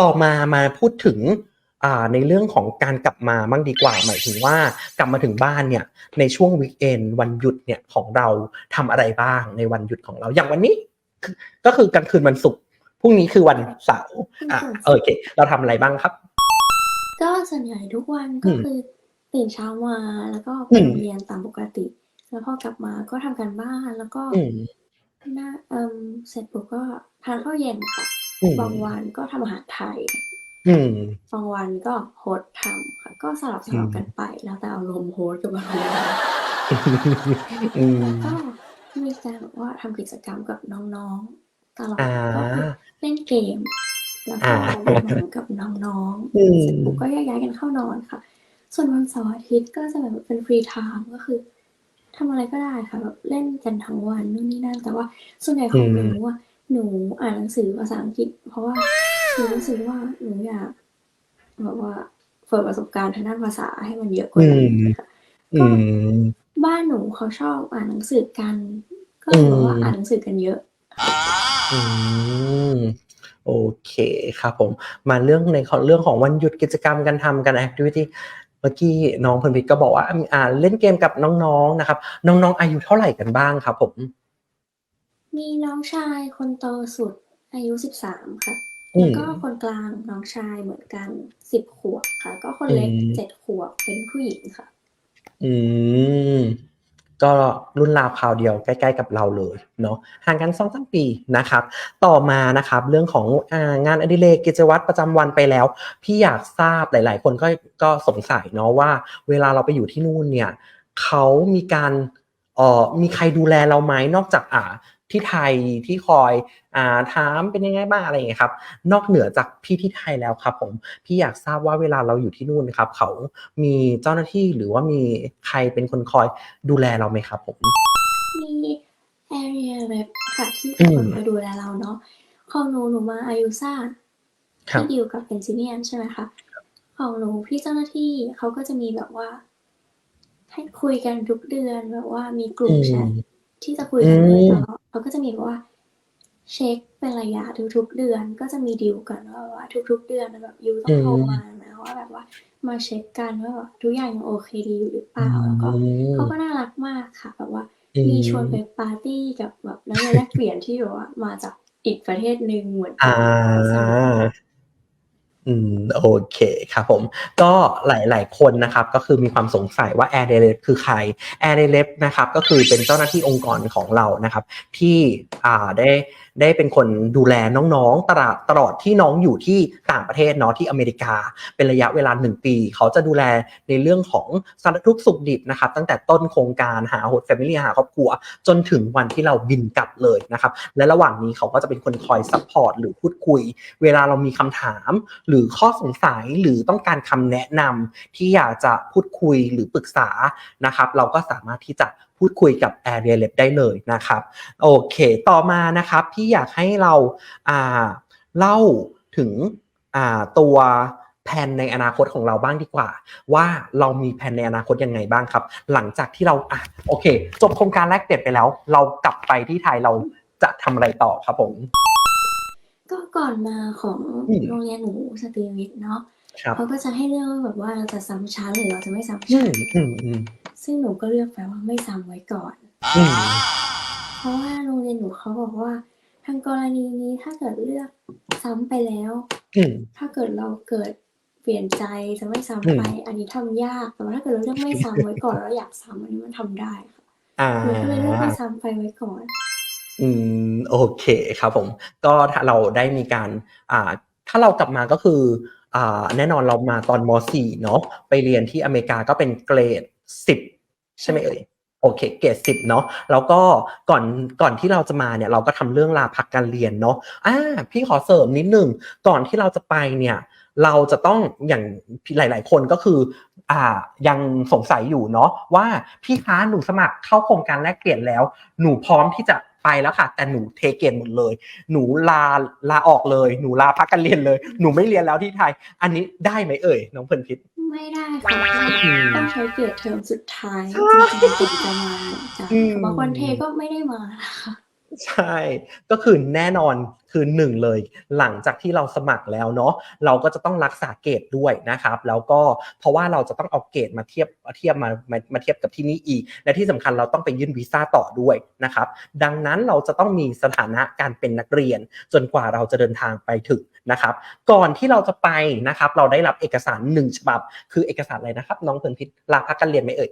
ต่อมามาพูดถึงอ่าในเรื่องของการกลับมาบ้างดีกว่า หมายถึงว่ากลับมาถึงบ้านเนี่ยในช่วงวีคเอนวันหยุดเนี่ยของเราทำอะไรบ้างในวันหยุดของเราอย่างวันนี้คือก็คือกลางคืนวันศุกร์พรุ่งนี้คือวันเสาร์อะโอเค เราทำอะไรบ้างครับ ก็ส่วนใหญ่ทุกวันอืก็มคือตื่นเช้ามาแล้วก็ไปอืมโรงเรียนตามปกติ แล้วพอกลับมาก็ทำการบ้านแล้วก็อืมหน้าเอ่มเสร็จปุ๊บก็ทานข้าวเย็นค่ะอืม บางวันก็ทำอาหารไทยอืมบางวันก็โฮสต์ทำค่ะ ก็สลับสลับกันไป แล้วแต่อารมณ์โฮสต์กับอารมณ์อืมก็มีการแบบว่าทำกิจกรรมกับน้องๆตลอดอ่าก็คือเล่นเกม แล้วก็อ่าดูหนังกับน้องอืมๆเสร็จปุ๊บก็แยกย้ายกันเข้านอนค่ะ ส่วนวันเสาร์อาทิตย์ก็จะแบบเป็นฟรีไทม์ก็คือทำอะไรก็ได้ค่ะแบบเล่นกันทั้งวันนู่นนี่นั่นแต่ว่าส่วนใหญ่ของหนูว่า หนูอ่านหนังสือภาษาอังกฤษ เพราะว่าหนูรู้สึกว่าหนูอยากแบบว่าเปิดประสบการณ์ทางด้านภาษาให้มันเยอะกว่านี้ค่ะอืมบ้านหนูเขาชอบอ่านหนังสือกัน ก็เลยบอกว่าอืมอ่านหนังสือกันเยอะอืมโอเคครับผม มาเรื่องในเรื่องของวันหยุดกิจกรรมการทำกันแอคทิวิตี้เมื่อกี้น้องเพนพิทก็บอกว่ามีอ่าเล่นเกมกับน้องๆนะครับ น้องๆ อายุเท่าไหร่กันบ้างครับผม มีน้องชายคนโตสุด อายุสิบสามค่ะ อืมแล้วก็คนกลางน้องชายเหมือนกันสิบขวบค่ะ ก็คนเล็กอืมเจ็ดขวบเป็นผู้หญิงค่ะ อืม ก็รุ่นราวคราวเดียวใกล้ ๆ กับเราเลยเนาะห่างกันสองสามปีนะครับ ต่อมานะครับ เรื่องของอางานอดิเรกกิจวัตรประจำวันไปแล้ว พี่อยากทราบหลาย ๆ คนก็ก็สงสัยเนาะว่า เวลาเราไปอยู่ที่นู่นเนี่ยเขามีการเอ่อมีใครดูแลเราไหมนอกจากอ่า ที่ไทยที่คอยอ่าถามเป็นยังไงบ้างอะไรอย่างเงี้ยครับนอกเหนือจากพี่ที่ไทยแล้วครับผมพี่อยากทราบว่าเวลาเราอยู่ที่นู่นนะครับ เขามีเจ้าหน้าที่หรือว่ามีใครเป็นคนคอยดูแลเราไหมครับผมมี area rep ค่ะที่อืเป็นมคนมาดูแลเราเนาะของหนูหนูมาอายุซ่าครับที่ดิวกับเป็นซิเนียนใช่ไหมคะของหนูพี่เจ้าหน้าที่เขาก็จะมีแบบว่าให้คุยกันทุกเดือนแบบว่ามีกลุ่มอืมแชท ที่จะคุยกันโดยอืมตลอดเขาก็จะมีแบบว่า เช็คเป็นระยะทุกๆเดือนก็จะมีดีลกันว่าแบบว่าทุก ๆ เดือนแบบยูต้องโทรมานะว่าแบบว่ามาเช็คกันว่าแบบทุกอย่างยังโอเคดีอยู่หรือเปล่าแล้วก็เขาก็น่ารักมากค่ะแบบว่าอืมมีชวนไปปาร์ตี้กับแบบนักเรียนแลกเปลี่ยนที่แบบว่ามาจากอีกประเทศหนึ่งเหมือนกัอ่าสนุก อืมโอเคครับผม ก็หลายๆคนนะครับก็คือมีความสงสัยว่า Air d e l e p คือใคร Air d e l e p นะครับก็คือเป็นเจ้าหน้าที่องค์กรของเรานะครับที่อ่าได้ได้เป็นคนดูแลน้องๆตลอดตลอดที่น้องอยู่ที่ต่างประเทศเนาะที่อเมริกา เป็นระยะเวลาหนึ่งปี เขาจะดูแลในเรื่องของสารทุกสุขดิบนะครับตั้งแต่ต้นโครงการหาโฮสต์แฟมิลี่หาครอบครัว จนถึงวันที่เราบินกลับเลยนะครับและระหว่างนี้เขาก็จะเป็นคนคอยซัพพอร์ตหรือพูดคุย เวลาเรามีคำถามหรือข้อสงสัยหรือต้องการคำแนะนำที่อยากจะพูดคุยหรือปรึกษานะครับ เราก็สามารถที่จะพูดคุยกับ a i r d e l e p ได้เลยนะครับโอเค ต่อมานะครับพี่อยากให้เราเล่าถึงตัวแผนในอนาคตของเราบ้างดีกว่า ว่าเรามีแผนในอนาคตยังไงบ้างครับ หลังจากที่เราอะโอเค จบโครงการแลกเปลี่ยนไปแล้ว เรากลับไปที่ไทยเราจะทำอะไรต่อครับผม ก็ก่อนมาของอืม โรงเรียนหนูสตรีวิทย์เนาะครับ เขาก็จะให้เลือกว่าแบบว่าเราจะซ้ำชั้นหรือเราจะไม่ซ้ำอืชั้นมอืมอืมซึ่งหนูก็เลือกไปว่าไม่ซ้ำไว้ก่อน อืมเพราะว่าโรงเรียนหนูเขาบอกว่า ทางกรณีนี้ถ้าเกิดเลือกซ้ำไปแล้ว อืม ถ้าเกิดเราเกิดเปลี่ยนใจจะไม่ซ้ำไป อันนี้ทำยากแต่ว่าถ้าเกิดเราเลือกไม่ซ้ำไว้ก่อนแล้วอยากซ้ำอันนี้มันทำได้ค่ะอ่า หนูก็เลยเลือกไม่ซ้ำไปไว้ก่อน อืมโอเคครับผมก็ถ้าเราได้มีการอ่าถ้าเรากลับมาก็คืออ่าแน่นอนเรามาตอนม .4 เนาะไปเรียนที่อเมริกาก็เป็นเกรด 10 ใช่ไหมเอ่ยโอเคเกรด10เนาะแล้วก็ก่อนก่อนที่เราจะมาเนี่ยเราก็ทำเรื่องลาพักการเรียนเนาะอ่าพี่ขอเสริมนิดนึงก่อนที่เราจะไปเนี่ยเราจะต้องอย่างหลาย ๆ คนก็คืออ่ายังสงสัยอยู่เนาะว่าพี่คะหนูสมัครเข้าโครงการแลกเปลี่ยนแล้ว หนูพร้อมที่จะ ไปแล้วค่ะ แต่หนูเทเกรดหมดเลย หนูลาลาออกเลย หนูลาพักการเรียนเลย หนูไม่เรียนแล้วที่ไทย อันนี้ได้ไหมเอ่ยน้องเพลินพิษ ไม่ได้ค่ะอืมต้องใช้เกียรติเทอมสุดท้ายใช่จริงๆถึงจะมาเหมือนกันอืมบางคนเทก็ไม่ได้มานะคะ ใช่ ก็คือแน่นอนคือหนึ่งเลย หลังจากที่เราสมัครแล้วเนาะเราก็จะต้องรักษาเกรดด้วยนะครับ แล้วก็เพราะว่าเราจะต้องเอาเกรดมาเทียบเทียบมามามาเทียบกับที่นี่อีก และที่สำคัญเราต้องไปยื่นวีซ่าต่อด้วยนะครับ ดังนั้นเราจะต้องมีสถานะการเป็นนักเรียน จนกว่าเราจะเดินทางไปถึงนะครับ ก่อนที่เราจะไปนะครับ เราได้รับเอกสารหนึ่งฉบับ คือเอกสารอะไรนะครับ น้องเพลินพิษลาพักการเรียนไหมเอ่ย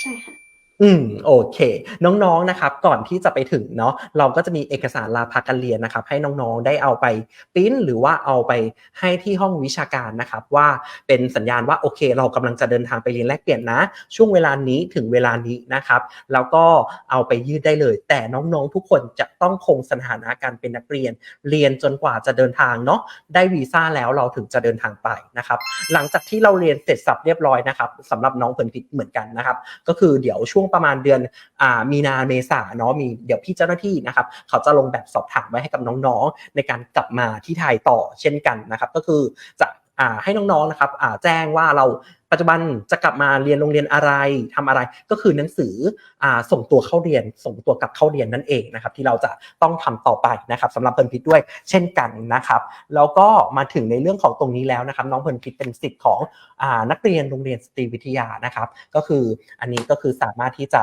ใช่ค่ะ อืมโอเค น้องๆนะครับก่อนที่จะไปถึงเนาะเราก็จะมีเอกสารลาพักการเรียนนะครับ ให้น้องๆได้เอาไปปริ้นหรือว่าเอาไปให้ที่ห้องวิชาการนะครับ ว่าเป็นสัญญาณว่าโอเค เรากำลังจะเดินทางไปเรียนแลกเปลี่ยนนะ ช่วงเวลานี้ถึงเวลานี้นะครับ แล้วก็เอาไปยืดได้เลย แต่น้องๆทุกคนจะต้องคงสถานะการเป็นนักเรียน เรียนจนกว่าจะเดินทางเนาะได้วีซ่าแล้วเราถึงจะเดินทางไปนะครับ หลังจากที่เราเรียนเสร็จสับเรียบร้อยนะครับสำหรับน้องเพลินพิษเหมือนกันนะครับ ก็คือเดี๋ยวช่วงประมาณเดือนอ่ามีนาเมษาเนาะมีเดี๋ยวพี่เจ้าหน้าที่นะครับเขาจะลงแบบสอบถามไว้ให้กับน้องๆ ในการกลับมาที่ไทยต่อเช่นกันนะครับ ก็คือจะอ่าให้น้องๆนะครับอ่าแจ้งว่าเรา ปัจจุบันจะกลับมาเรียนโรงเรียนอะไรทำอะไร ก็คือหนังสืออส่งตัวเข้าเรียน ส่งตัวกลับเข้าเรียนนั่นเองนะครับ ที่เราจะต้องทำต่อไปนะครับสำหรับเพลินพิษด้วย เช่นกันนะครับ แล้วก็มาถึงในเรื่องของตรงนี้แล้วนะครับ น้องเพลินพิษเป็นสิทธิ์ของอนักเรียนโรงเรียนสตรีวิทยานะครับ ก็คืออันนี้ก็คือสามารถที่จะ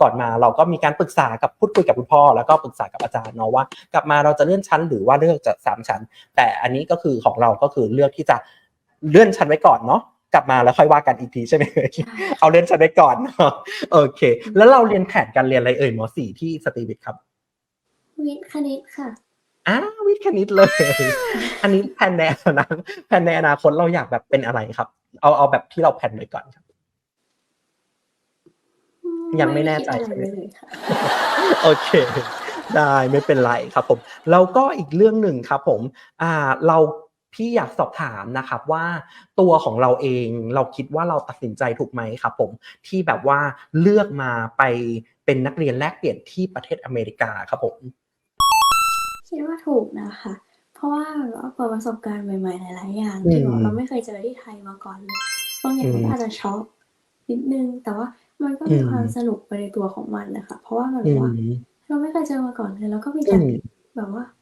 ก่อนมาเราก็มีการปรึกษากับพูดคุยกับคุณพ่อ แล้วก็ปรึกษากับอาจารย์เนาะว่ากลับมาเราจะเลื่อนชั้นหรือว่าเลือกจะสามชั้น แต่อันนี้ก็คือของเราก็คือเลือกที่จะเลื่อนชั้นไว้ก่อนเนาะ กลับมาแล้วค่อยว่ากันอีกทีใช่ไหมเอ่ยใช่เอาเลื่อนชั้นไว้ก่อนเนาะโอเค แล้วเราเรียนแผนการเรียนอะไรเอ่ยมสี่ที่สตรีวิทย์ครับ วิทย์คณิตค่ะอ้าววิทย์คณิตเลย อันนี้แผนในอนาคตแผนในอนาคตเราอยากแบบเป็นอะไรครับ เอาเอาแบบที่เราแผนไว้ก่อนครับ ยังไม่แน่ใจด้คิดใช่ไหมอะไรเลยค่ะโอเคได้ไม่เป็นไรครับผม แล้วก็อีกเรื่องหนึ่งครับผม อ่า เรา พี่อยากสอบถามนะครับว่าตัวของเราเองเราคิดว่าเราตัดสินใจถูกไหมครับผมที่แบบว่าเลือกมาไปเป็นนักเรียนแลกเปลี่ยนที่ประเทศอเมริกาครับผมคิดว่าถูกนะคะ เพราะว่าแบบว่าเปิดประสบการณ์ใหม่ๆหลายๆอย่างอืมที่แบบเราไม่เคยเจอที่ไทยมาก่อนเลยบางอย่างอืมก็อาจจะช็อกนิดนึง แต่ว่ามันก็มีอืมความสนุกไปในตัวของมันนะคะ เพราะว่ามันอืแบบมว่าเราไม่เคยเจอมาก่อนเลยแล้วก็มีอืการมแบบว่านัก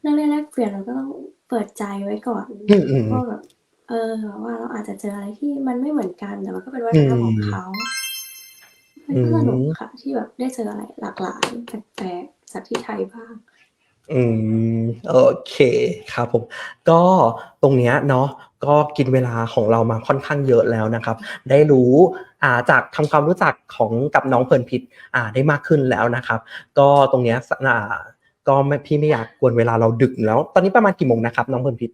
เรียนแลกเปลี่ยนเราก็ต้องเปิดใจไว้ก่อนอืมอืมว่าแบบเออว่าเราอาจจะเจออะไรที่มันไม่เหมือนกันแต่มันก็เป็นวัฒนธรรมของเขามันก็สนุกค่ะ ที่แบบได้เจออะไรหลากหลายแปลกๆจากที่ไทยบ้าง อืมโอเคครับผม ก็ตรงเนี้ยเนาะก็กินเวลาของเรามาค่อนข้างเยอะแล้วนะครับ ได้รู้อ่าจากทำความรู้จักของกับน้องเพลินพิษอ่าได้มากขึ้นแล้วนะครับ ก็ตรงเนี้ยสอ่า ก็ไม่พี่ไม่อยากกวนเวลาเราดึกแล้ว ตอนนี้ประมาณกี่โมงนะครับ น้องเพลินพิษ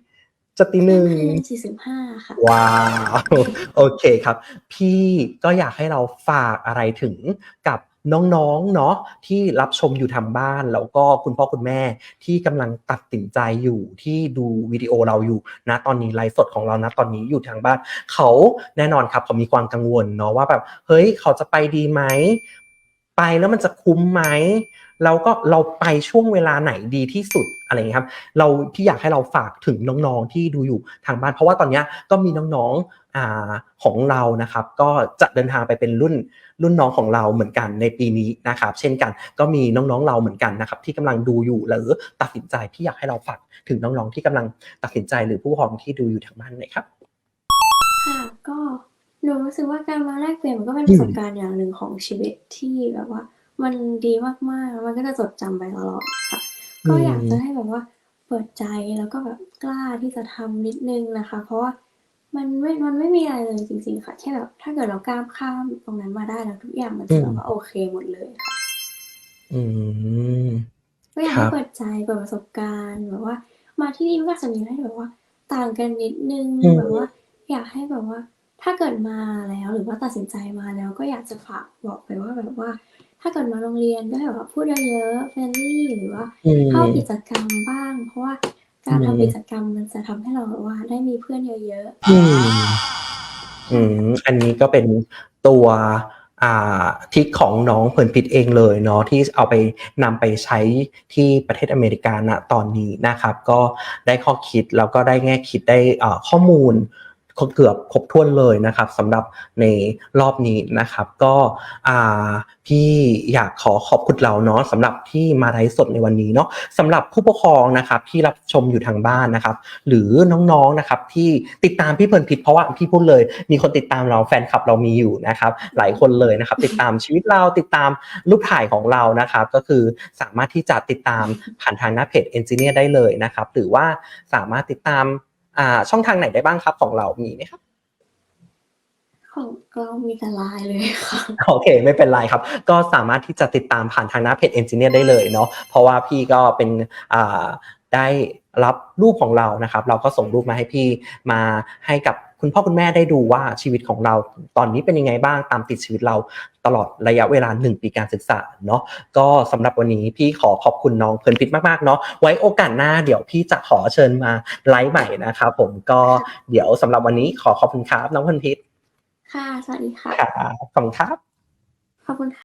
จะตีหนึ่งสี่สิบห้าค่ะ ว้าว โอเคครับ พี่ก็อยากให้เราฝากอะไรถึงกับน้องๆ เนาะที่รับชมอยู่ทางบ้าน แล้วก็คุณพ่อคุณแม่ที่กำลังตัดสินใจอยู่ที่ดูวิดีโอเราอยู่นะตอนนี้ไลฟ์สดของเรานะตอนนี้อยู่ทางบ้าน เขาแน่นอนครับเขามีความกังวลเนาะว่าแบบเฮ้ยเขาจะไปดีไหม ไปแล้วมันจะคุ้มไหมแล้วก็เราไปช่วงเวลาไหนดีที่สุดอะไรอย่างเงี้ยครับเราที่อยากให้เราฝากถึงน้องๆที่ดูอยู่ทางบ้าน เพราะว่าตอนนี้ก็มีน้องๆอของเรานะครับ ก็จะเดินทางไปเป็นรุ่นรุ่นน้องของเราเหมือนกันในปีนี้นะครับ เช่นกันก็มีน้องๆเราเหมือนกันนะครับ ที่กำลังดูอยู่หรือตัดสินใจที่อยากให้เราฝากถึงน้องๆที่กำลังตัดสินใจหรือผู้ปกครองที่ดูอยู่ทางบ้านหน่อยครับ หนูรู้สึกว่าการมาแลกเปลี่ยนมันก็เป็นอืปมระสบการณ์อย่างหนึ่งของชีวิตที่แบบว่า มันดีมากๆ มันก็จะจดจำไปตลอดค่ะ ก็อยากจะให้แบบว่า เปิดใจแล้วก็แบบกล้าที่จะทำนิดนึงนะคะ เพราะว่ามันไม่ มันไม่มีอะไรเลยจริง ๆ ค่ะ แค่แบบถ้าเกิดเราก้าวข้ามตรงนั้นมาได้แล้วทุกอย่างมันจะแบบว่าโอเคหมดเลยค่ะ อืม ก็อยากครัให้บเปิดใจเปิดประสบการณ์แบบว่า มาที่นี่มันก็อาจจะมีอะไรที่แบบว่า ต่างกันนิดนึงอืม แบบว่า อยากให้แบบว่า ถ้าเกิดมาแล้วหรือว่าตัดสินใจมาแล้วก็อยากจะฝากบอกไปว่าแบบว่า ถ้าเกิดมาโรงเรียนก็ให้แบบว่าพูดเยอะๆเฟรนลี่หรือว่าอืมเข้ากิจกรรมบ้าง เพราะว่าการอืมทำกิจกรรมมันจะทำให้เราแบบว่าได้มีเพื่อนเยอะอืม อืม อันนี้ก็เป็นตัวอ่าทริกของน้องเพลินพิษเองเลยเนาะที่เอาไปนำไปใช้ที่ประเทศอเมริกาณตอนนี้นะครับ ก็ได้ข้อคิดแล้วก็ได้แง่คิดได้อ่าข้อมูล เกือบครบถ้วนเลยนะครับสำหรับในรอบนี้นะครับ ก็อ่าพี่อยากขอขอบคุณเราเนาะสำหรับที่มาไลฟ์สดในวันนี้เนาะสำหรับผู้ปกครองนะครับที่รับชมอยู่ทางบ้านนะครับ หรือน้องๆนะครับที่ติดตามพี่เพลินพิษเพราะว่าพี่พูดเลย มีคนติดตามเราแฟนคลับเรามีอยู่นะครับ หลายคนเลยนะครับ ติดตามชีวิตเราติดตามรูปถ่ายของเรานะครับ ก็คือสามารถที่จะติดตามผ่านทางหน้าเพจ Engineer ได้เลยนะครับ หรือว่าสามารถติดตาม อ่า ช่องทางไหนได้บ้างครับของเรามีไหมครับของเรามีแต่ไลน์เลยค่ะ โอเค ไม่เป็นไรครับ ก็สามารถที่จะติดตามผ่านทางหน้าเพจ Engineer ได้เลยเนาะเพราะว่าพี่ก็เป็นอ่าได้รับรูปของเรานะครับ เราก็ส่งรูปมาให้พี่มาให้กับ คุณพ่อคุณแม่ได้ดูว่าชีวิตของเราตอนนี้เป็นยังไงบ้างตามติดชีวิตเราตลอดระยะเวลา 1 ปีการศึกษาเนาะก็สำหรับวันนี้พี่ขอขอบคุณน้องเพลินพิษมากๆเนาะไว้โอกาสหน้าเดี๋ยวพี่จะขอเชิญมาไลฟ์ใหม่นะครับผมก็เดี๋ยวสำหรับวันนี้ขอขอบคุณครับน้องเพลินพิษค่ะสวัสดีค่ะครับขอบคุณครับขอบคุณค่ะ